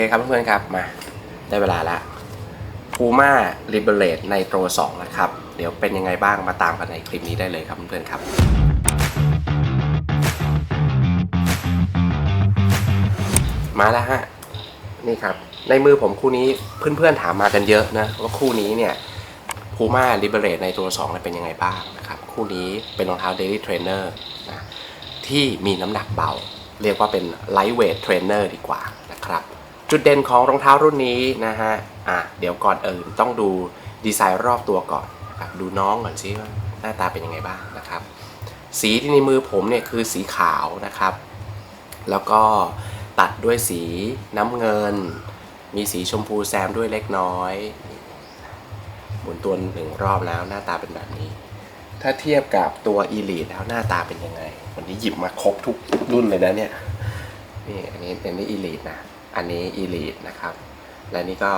เคครับเพื่อนๆครับมาได้เวลาละ Puma Liberate Nitro 2นะครับ เดี๋ยวเป็นยังไงบ้างมาตามกันในคลิปนี้ได้เลยครับเพื่อนๆครับมาแล้วฮะนี่ครับ ในมือผมคู่นี้เพื่อนๆถามมากันเยอะนะว่าคู่นี้เนี่ย Puma Liberate Nitro 2เนี่ยเป็นยังไงบ้างนะครับคู่นี้เป็นรองเท้า Daily Trainer นะที่มีน้ำหนักเบา เรียกว่าเป็น Lightweight Trainer ดีกว่านะครับ จุดเด่นของรองเท้ารุ่นนี้นะฮะอะเดี๋ยวก่อนเอื่นต้องดูดีไซน์รอบตัวก่อนครับดูน้องก่อนซิว่าหน้าตาเป็นยังไงบ้างนะครับ สีที่ในมือผมเนี่ยคือสีขาวนะครับ แล้วก็ตัดด้วยสีน้ำเงิน มีสีชมพูแซมด้วยเล็กน้อย หมุนตัวหนึ่งรอบแล้วหน้าตาเป็นแบบนี้ ถ้าเทียบกับตัว Elite แล้วหน้าตาเป็นยังไง วันนี้หยิบมาครบทุกรุ่นเลยนะเนี่ยนี่อันนี้อันนี้ Elite นะ อันนี้ Elite นะครับ และนี่ก็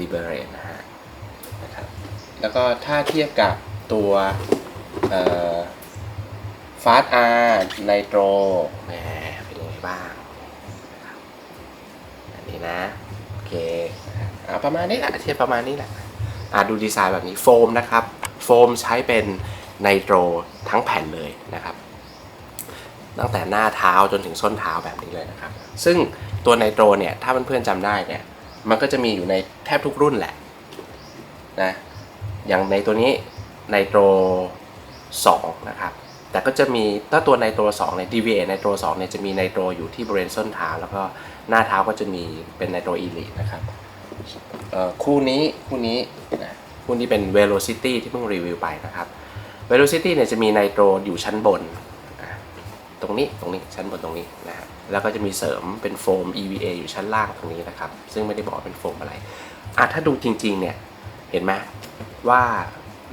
Liberate นะฮะนะครับ แล้วก็ถ้าเทียบกับตัวเอ่อ Fast R Nitro แหมเป็นยังไงบ้างอันนี้นะ โอเคอ่าประมาณนี้แหละเทียบประมาณนี้แหละอ่าดูดีไซน์แบบนี้โฟมนะครับ โฟมใช้เป็นไนโตรทั้งแผ่นเลยนะครับ ตั้งแต่หน้าเท้าจนถึงส้นเท้าแบบนี้เลยนะครับ ซึ่ง ตัวไนโตรเนี่ย ถ้าเพื่อนๆจำได้เนี่ย มันก็จะมีอยู่ในแทบทุกรุ่นแหละนะ อย่างในตัวนี้ไนโตร2นะครับ แต่ก็จะมีถ้าตัวไนโตร2เนี่ย DVA ไนโตร2เนี่ยจะมีไนโตรอยู่ที่บริเวณส้นเท้า แล้วก็หน้าเท้าก็จะมีเป็นไนโตรอีลินะครับคู่นี้คู่นี้นะคู่นี้เป็น Velocity ที่เพิ่งรีวิวไปนะครับ Velocity เนี่ยจะมีไนโตรอยู่ชั้นบน ตรงนี้ตรงนี้ชั้นบนตรงนี้นะฮะ แล้วก็จะมีเสริมเป็นโฟม EVA อยู่ชั้นล่างตรงนี้นะครับ ซึ่งไม่ได้บอกเป็นโฟมอะไรอะถ้าดูจริง ๆ เนี่ย เห็นไหมว่า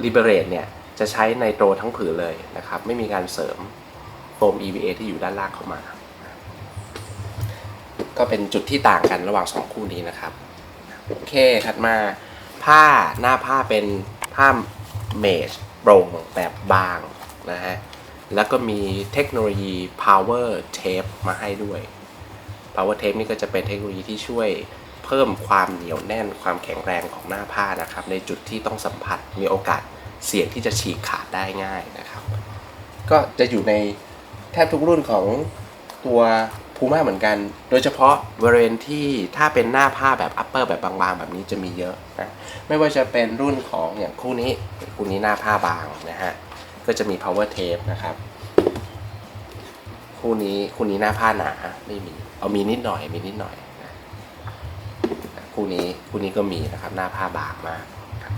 Liberate เนี่ย จะใช้ไนโตรทั้งผืนเลยนะครับ ไม่มีการเสริมโฟม EVA ที่อยู่ด้านล่างเข้ามา ก็เป็นจุดที่ต่างกันระหว่างสองคู่นี้นะครับ โอเคถัดมาผ้าหน้าผ้าเป็นผ้าเมจโปร่งแบบบางนะฮะ แล้วก็มีเทคโนโลยี power tape มาให้ด้วย power tape นี่ก็จะเป็นเทคโนโลยีที่ช่วยเพิ่มความเหนียวแน่นความแข็งแรงของหน้าผ้านะครับ ในจุดที่ต้องสัมผัสมีโอกาสเสี่ยงที่จะฉีกขาดได้ง่ายนะครับ ก็จะอยู่ในแทบทุกรุ่นของตัว Puma เหมือนกัน โดยเฉพาะบริเวณที่ถ้าเป็นหน้าผ้าแบบ upper แบบบางๆ แบบนี้จะมีเยอะนะ ไม่ว่าจะเป็นรุ่นของอย่างคู่นี้ คู่นี้หน้าผ้าบางนะฮะ ก็จะมี power tape นะครับ คู่นี้คู่นี้หน้าผ้าหนาไม่มี เอามีนิดหน่อยมีนิดหน่อยนะคู่นี้คู่นี้ก็มีนะครับ หน้าผ้าบางมากนะ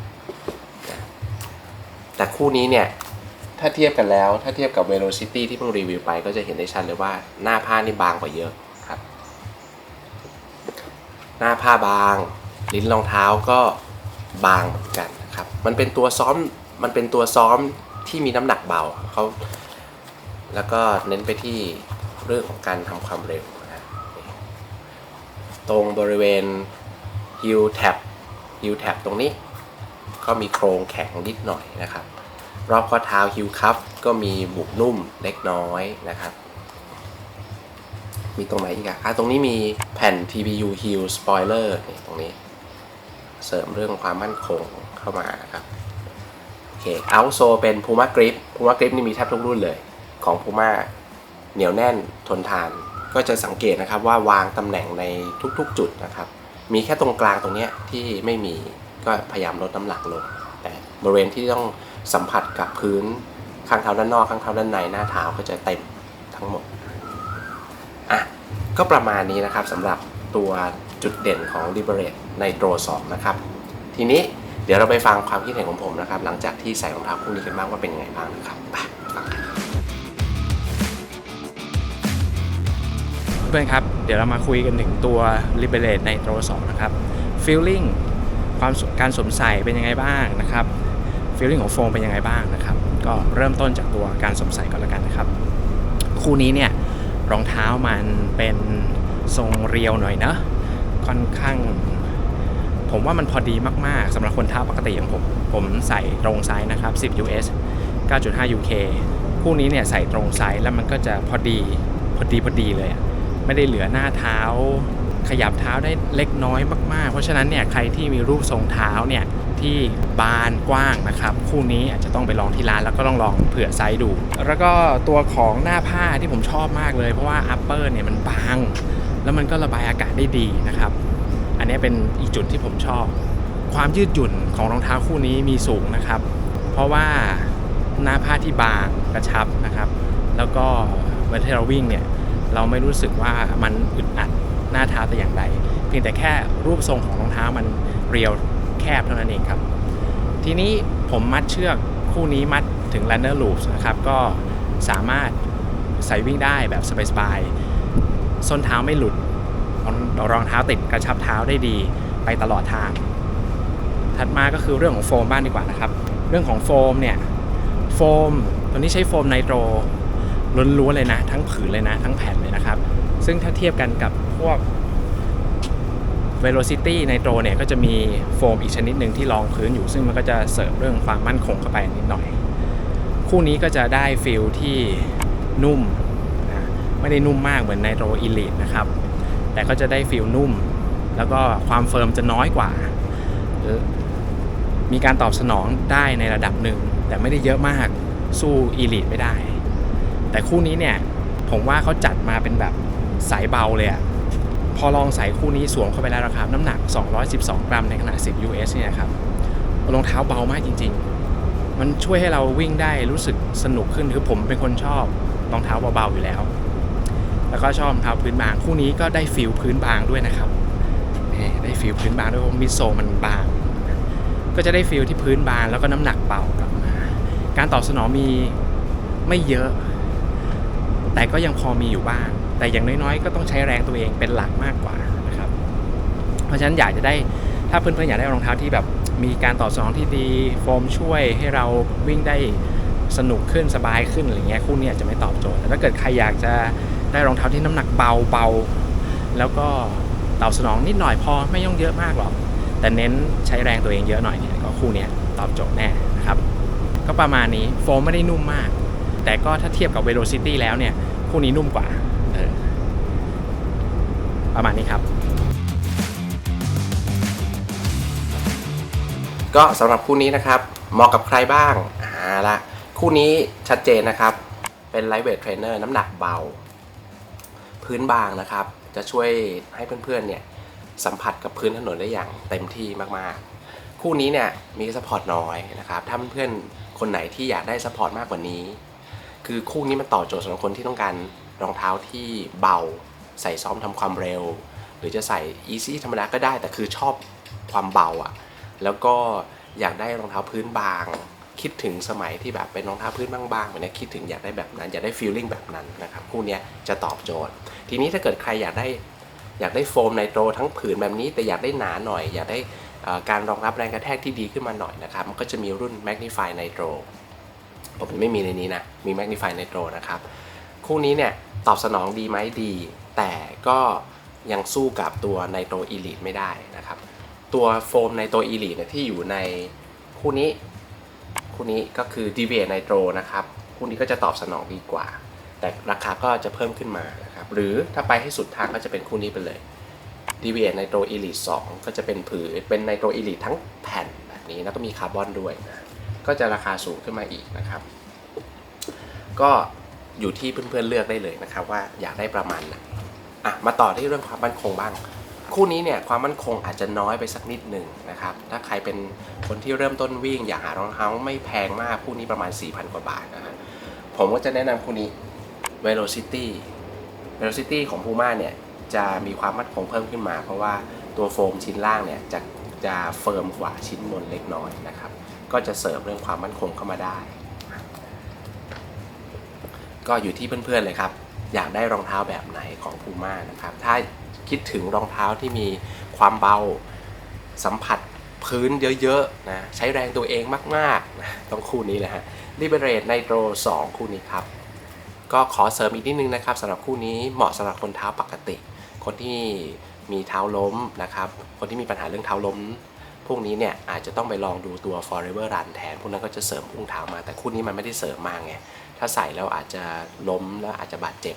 แต่คู่นี้เนี่ยถ้าเทียบกันแล้ว ถ้าเทียบกับ Velocity ที่เพิ่งรีวิวไป ก็จะเห็นได้ชัดเลยว่าหน้าผ้านี่บางกว่าเยอะครับ หน้าผ้าบาง ลิ้นรองเท้าก็บางเหมือนกันนะครับ มันเป็นตัวซ้อม มันเป็นตัวซ้อม ที่มีน้ำหนักเบาเขาแล้วก็เน้นไปที่เรื่องของการทำความเร็วนะตรงบริเวณ heel tab heel tab ตรงนี้ ก็มีโครงแข็งนิดหน่อยนะครับ รอบข้อเท้า heel cuff ก็มีบุกนุ่มเล็กน้อยนะครับ มีตรงไหนอีกอะอะตรงนี้มีแผ่น TPU Heel spoiler ตรงนี้ เสริมเรื่องความมั่นคงเข้ามานะครับ โอเค Outsole เป็น Puma Grip Puma Grip นี่มีแทบทุกรุ่นเลย ของ Puma เหนียวแน่นทนทาน ก็จะสังเกตนะครับว่าวางตำแหน่งในทุกๆจุดนะครับ มีแค่ตรงกลางตรงนี้ที่ไม่มีก็พยายามลดน้ำหนักลง แต่บริเวณที่ต้องสัมผัสกับพื้นข้างเท้าด้านนอกข้างเท้าด้านในหน้าเท้าก็จะเต็มทั้งหมดอะก็ประมาณนี้นะครับสำหรับตัวจุดเด่นของ Liberate Nitro 2นะครับ ทีนี้ เดี๋ยวเราไปฟังความคิดเห็นของผมนะครับ หลังจากที่ใส่รองเท้าคู่นี้กันบ้างว่าเป็นยังไงบ้างนะครับไปฟังกันเพื่อนครับ เดี๋ยวเรามาคุยกันถึงตัว Liberate Nitro 2 นะครับ Feeling ความการสวมใส่เป็นยังไงบ้างนะครับ Feeling ของโฟมเป็นยังไงบ้างนะครับ ก็เริ่มต้นจากตัวการสวมใส่ก่อนล้วกันนะครับ คู่นี้เนี่ยรองเท้ามันเป็นทรงเรียวหน่อยนะค่อนข้าง ผมว่ามันพอดีมากๆสำหรับคนเท้าปกติอย่างผม ผมใส่ตรงไซส์นะครับ 10 US 9.5 UK คู่นี้เนี่ยใส่ตรงไซส์แล้วมันก็จะพอดีพอดีพอดีเลยอะไม่ได้เหลือหน้าเท้า ขยับเท้าได้เล็กน้อยมากๆ เพราะฉะนั้นเนี่ยใครที่มีรูปทรงเท้าเนี่ยที่บานกว้างนะครับ คู่นี้อาจจะต้องไปลองที่ร้านแล้วก็ต้องลองเผื่อไซส์ดู แล้วก็ตัวของหน้าผ้าที่ผมชอบมากเลย เพราะว่าอัปเปอร์เนี่ยมันบาง แล้วมันก็ระบายอากาศได้ดีนะครับ อันนี้เป็นอีกจุดที่ผมชอบ ความยืดหยุ่นของรองเท้าคู่นี้มีสูงนะครับ เพราะว่าหน้าผ้าที่บางกระชับนะครับ แล้วก็เวลาที่เราวิ่งเนี่ยเราไม่รู้สึกว่ามันอึดอัดหน้าเท้าแต่อย่างใดเพียงแต่แค่รูปทรงของรองเท้ามันเรียวแคบเท่านั้นเองครับ ทีนี้ผมมัดเชือกคู่นี้มัดถึง runner loops นะครับก็สามารถใส่วิ่งได้แบบสบายๆส้นเท้าไม่หลุด รองเท้าติดกระชับเท้าได้ดีไปตลอดทาง ถัดมาก็คือเรื่องของโฟมบ้างดีกว่านะครับ เรื่องของโฟมเนี่ยโฟมตัวนี้ใช้โฟมไนโตรล้วนๆเลยนะ ทั้งผืนเลยนะ ทั้งแผ่นเลยนะครับ ซึ่งถ้าเทียบกันกับพวก Velocity Nitro เนี่ยก็จะมีโฟมอีกชนิดหนึ่งที่รองพื้นอยู่ ซึ่งมันก็จะเสริมเรื่องความมั่นคงเข้าไปนิดหน่อย คู่นี้ก็จะได้ฟิลที่นุ่มนะไม่ได้นุ่มมากเหมือน Nitro Elite นะครับ แต่ก็จะได้ฟิลนุ่ม แล้วก็ความเฟิร์มจะน้อยกว่า มีการตอบสนองได้ในระดับหนึ่ง แต่ไม่ได้เยอะมากสู้ Elite ไม่ได้ แต่คู่นี้เนี่ย ผมว่าเขาจัดมาเป็นแบบสายเบาเลยอะพอลองใส่คู่นี้สวมเข้าไปแล้วนะครับน้ำหนัก 212 กรัมในขณะ10 US เนี่ยครับรองเท้าเบามากจริง ๆ มันช่วยให้เราวิ่งได้รู้สึกสนุกขึ้นคือผมเป็นคนชอบรองเท้าเบาๆอยู่แล้ว แล้วก็ชอบรองเท้าพื้นบางคู่นี้ก็ได้ฟิลพื้นบางด้วยนะครับได้ฟิลพื้นบางด้วยเพราะมิโซมันบาง ก็จะได้ฟิลที่พื้นบางแล้วก็น้ำหนักเบากลับมา การตอบสนองมีไม่เยอะ แต่ก็ยังพอมีอยู่บ้าง แต่อย่างน้อยๆ ก็ต้องใช้แรงตัวเองเป็นหลักมากกว่านะครับ เพราะฉะนั้นอยากจะได้ถ้าเพื่อนๆอยากได้รองเท้าที่แบบมีการตอบสนองที่ดีโฟมช่วยให้เราวิ่งได้สนุกขึ้นสบายขึ้นอะไรเงี้ยคู่นี้อาจจะไม่ตอบโจทย์แต่ถ้าเกิดใครอยากจะ ได้รองเท้าที่น้ำหนักเบาเบาแล้วก็ตอบสนองนิดหน่อยพอไม่ต้องเยอะมากหรอก แต่เน้นใช้แรงตัวเองเยอะหน่อยเนี่ยก็คู่นี้ตอบโจทย์แน่นะครับ ก็ประมาณนี้โฟมไม่ได้นุ่มมาก แต่ก็ถ้าเทียบกับ Velocity แล้วเนี่ย คู่นี้นุ่มกว่าออประมาณนี้ครับ ก็สำหรับคู่นี้นะครับ เหมาะกับใครบ้างอ่าละคู่นี้ชัดเจนนะครับ เป็นไลท์เวทเทรนเนอร์น้ำหนักเบา พื้นบางนะครับ จะช่วยให้เพื่อนๆเนี่ยสัมผัสกับพื้นถนนได้อย่างเต็มที่มากๆ คู่นี้เนี่ยมีสปอร์ตน้อยนะครับ ถ้าเพื่อนๆคนไหนที่อยากได้สปอร์ตมากกว่านี้ คือคู่นี้มันตอบโจทย์สำหรับคนที่ต้องการรองเท้าที่เบา ใส่ซ้อมทำความเร็ว หรือจะใส่ easy ธรรมดาก็ได้ แต่คือชอบความเบาอะ่ะ แล้วก็อยากได้รองเท้าพื้นบาง คิดถึงสมัยที่แบบเป็นรองเท้าพื้นบางๆแบบนี้คิดถึงอยากได้แบบนั้นอยากได้ฟีลลิ่งแบบนั้นนะครับคู่นี้จะตอบโจทย์ ทีนี้ถ้าเกิดใครอยากได้อยากได้โฟมไนโตรทั้งผืนแบบนี้ แต่อยากได้หนาหน่อย อยากได้การรองรับแรงกระแทกที่ดีขึ้นมาหน่อยนะครับมันก็จะมีรุ่น Magnify Nitro ผมไม่มีในนี้นะ มี Magnify Nitro นะครับ คู่นี้เนี่ยตอบสนองดีไหมดี แต่ก็ยังสู้กับตัว Nitro Elite ไม่ได้นะครับ ตัวโฟม Nitro Elite เนี่ยที่อยู่ในคู่นี้ คู่นี้ก็คือ Deviate Nitro นะครับ คู่นี้ก็จะตอบสนองดีกว่า แต่ราคาก็จะเพิ่มขึ้นมานะครับ หรือถ้าไปให้สุดทางก็จะเป็นคู่นี้ไปเลย Deviate Nitro Elite 2 ก็จะเป็นผืนเป็น Nitro Elite ทั้งแผ่นแบบนี้ แล้วก็มีคาร์บอนด้วยนะ ก็จะราคาสูงขึ้นมาอีกนะครับ ก็อยู่ที่เพื่อนๆเลือกได้เลยนะครับ ว่าอยากได้ประมาณไหนอะมาต่อที่เรื่องความมั่นคงบ้าง คู่นี้เนี่ยความมั่นคงอาจจะน้อยไปสักนิดหนึ่งนะครับ ถ้าใครเป็นคนที่เริ่มต้นวิ่ง อยากหารองเท้าไม่แพงมากคู่นี้ประมาณ 4,000 กว่าบาทนะฮะผมก็จะแนะนำคู่นี้ Velocity Velocity ของ Puma เนี่ยจะมีความมั่นคงเพิ่มขึ้นมา เพราะว่าตัวโฟมชิ้นล่างเนี่ยจะจะเฟิร์มกว่าชิ้นบนเล็กน้อยนะครับ ก็จะเสริมเรื่องความมั่นคงเข้ามาได้ ก็อยู่ที่เพื่อนๆเลยครับ อยากได้รองเท้าแบบไหนของ Puma นะครับ ถ้า คิดถึงรองเท้าที่มีความเบาสัมผัสพื้นเยอะๆนะใช้แรงตัวเองมากๆนะต้องคู่นี้เลยฮะ Liberate Nitro 2 คู่นี้ครับ ก็ขอเสริมอีกนิดนึงนะครับสำหรับคู่นี้เหมาะสำหรับคนเท้าปกติ คนที่มีเท้าล้มนะครับ คนที่มีปัญหาเรื่องเท้าล้ม พวกนี้เนี่ยอาจจะต้องไปลองดูตัว Forever Run แทน พวกนั้นก็จะเสริมอุ้งเท้ามา แต่คู่นี้มันไม่ได้เสริมมาไง ถ้าใส่แล้วอาจจะล้มแล้วอาจจะบาดเจ็บ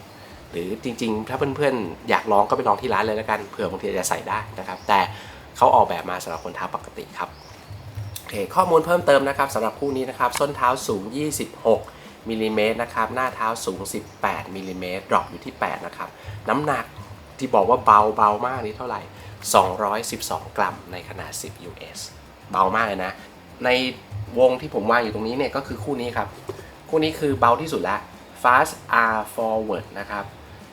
หรือจริงๆ ถ้าเพื่อนๆ อยากลองก็ไปลองที่ร้านเลยแล้วกันเผื่อบางทีจะใส่ได้นะครับ แต่เขาออกแบบมาสำหรับคนเท้าปกติครับโอเคข้อมูลเพิ่มเติมนะครับสำหรับคู่นี้นะครับส้นเท้าสูง 26มิลลิเมตรนะครับหน้าเท้าสูง 18มิลลิเมตรดรอปอยู่ที่ 8 นะครับ น้ำหนักที่บอกว่าเบาเบามากนี่เท่าไหร่ 212 กรัมในขนาด 10 US เบามากเลยนะ ในวงที่ผมวางอยู่ตรงนี้เนี่ยก็คือคู่นี้ครับ คู่นี้คือเบาที่สุดแล้ว Fast R Forward นะครับ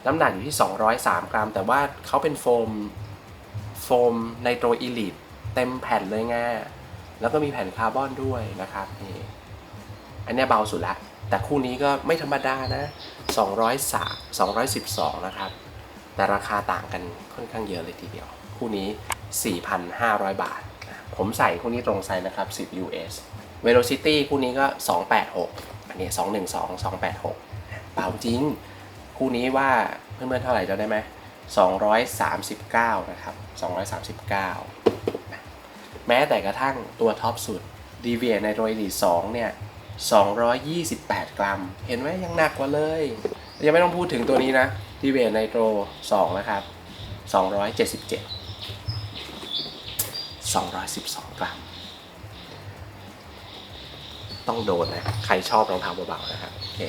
น้ำหนักอยู่ที่ 203 กรัม แต่ว่าเขาเป็นโฟมโฟมไนโตรอีลิตเต็มแผ่นเลยไงแล้วก็มีแผ่นคาร์บอนด้วยนะครับนี่อันนี้เบาสุดละ แต่คู่นี้ก็ไม่ธรรมดานะ203 212 นะครับ แต่ราคาต่างกันค่อนข้างเยอะเลยทีเดียว คู่นี้ 4,500 บาท ผมใส่คู่นี้ตรงไซส์นะครับ 10 US Velocity คู่นี้ก็ 286 อันนี้ 212 286 เบาจริง คู่นี้ว่าเพื่อนๆเท่าไหร่จำได้ไหม239 นะครับ 239 แม้แต่กระทั่งตัวท็อปสุด d v ในโรยดี2เนี่ย 228 กรัม เห็นไหมยังหนักกว่าเลย ยังไม่ต้องพูดถึงตัวนี้นะ d v ในโตร2นะครับ 277 212 กรัม ต้องโดนนะใครชอบรองเท้าเบาๆนะครับโอเค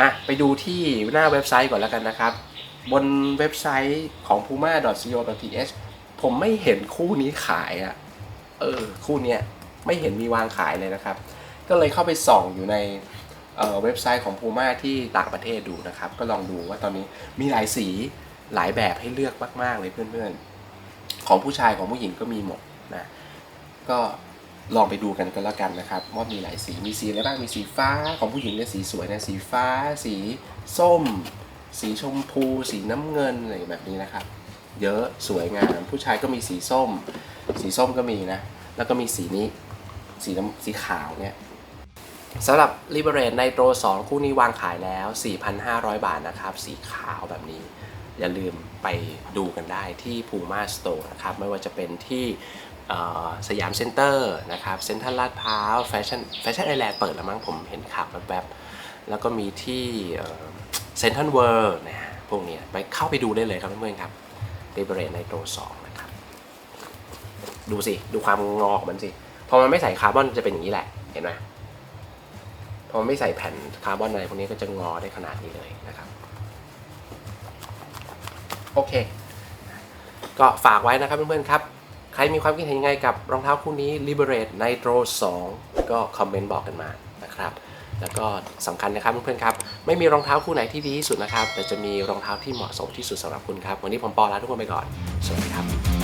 อะไปดูที่หน้าเว็บไซต์ก่อนแล้วกันนะครับ บนเว็บไซต์ของ puma.co.th ผมไม่เห็นคู่นี้ขายอะ่ะเออคู่เนี้ยไม่เห็นมีวางขายเลยนะครับ ก็เลยเข้าไปส่องอยู่ในเออเว็บไซต์ของ Puma ที่ต่างประเทศดูนะครับ ก็ลองดูว่าตอนนี้มีหลายสีหลายแบบให้เลือกมาก ๆ เลยเพื่อนๆ ของผู้ชายของผู้หญิงก็มีหมดนะ ก็ ลองไปดูกันก็แล้วกันนะครับว่ามีหลายสีมีสีอะไรบ้างมีสีฟ้าของผู้หญิงเนี่ยสีสวยนะสีฟ้า สีส้ม สีชมพู สีน้ำเงินอะไรแบบนี้นะครับ เยอะสวยงาม ผู้ชายก็มีสีส้ม สีส้มก็มีนะ แล้วก็มีสีนี้สีน้ำสีขาวเนี่ยสำหรับ Liberate Nitro 2คู่นี้วางขายแล้ว 4,500 บาทนะครับ สีขาวแบบนี้ อย่าลืมไปดูกันได้ที่ Puma Store นะครับ ไม่ว่าจะเป็นที่ สยามเซ็นเตอร์นะครับเซ็นทรัลลาดพร้าวแฟชั่นแฟชั่นไอแลนด์เปิดแล้วมั้งผมเห็นข่าวแวบๆแล้วก็มีที่เซ็นทรัลเวิร์นะพวกนี้ไปเข้าไปดูได้เลยครับเพื่อนๆครับ Liberate Nitro 2นะครับ ดูสิ ดูความงอของมันสิพอมันไม่ใส่คาร์บอนจะเป็นอย่างนี้แหละเห็นไหมพอมไม่ใส่แผ่นคาร์บอนอะไรพวกนี้ก็จะงอได้ขนาดนี้เลยนะครับ โอเค ก็ฝากไว้นะครับเพื่อนๆครับ ครมีความคิดเห็นยังไงกับรองเท้าคู่นี้ Liberate Nitro 2 ก็คอมเมนต์บอกกันมานะครับ แล้วก็สำคัญนะครับเพื่อนๆครับ ไม่มีรองเท้าคู่ไหนที่ดีที่สุดนะครับ แต่จะมีรองเท้าที่เหมาะสมที่สุดสำหรับคุณครับ วันนี้ผมปอลาทุกคนไปก่อน สวัสดีครับ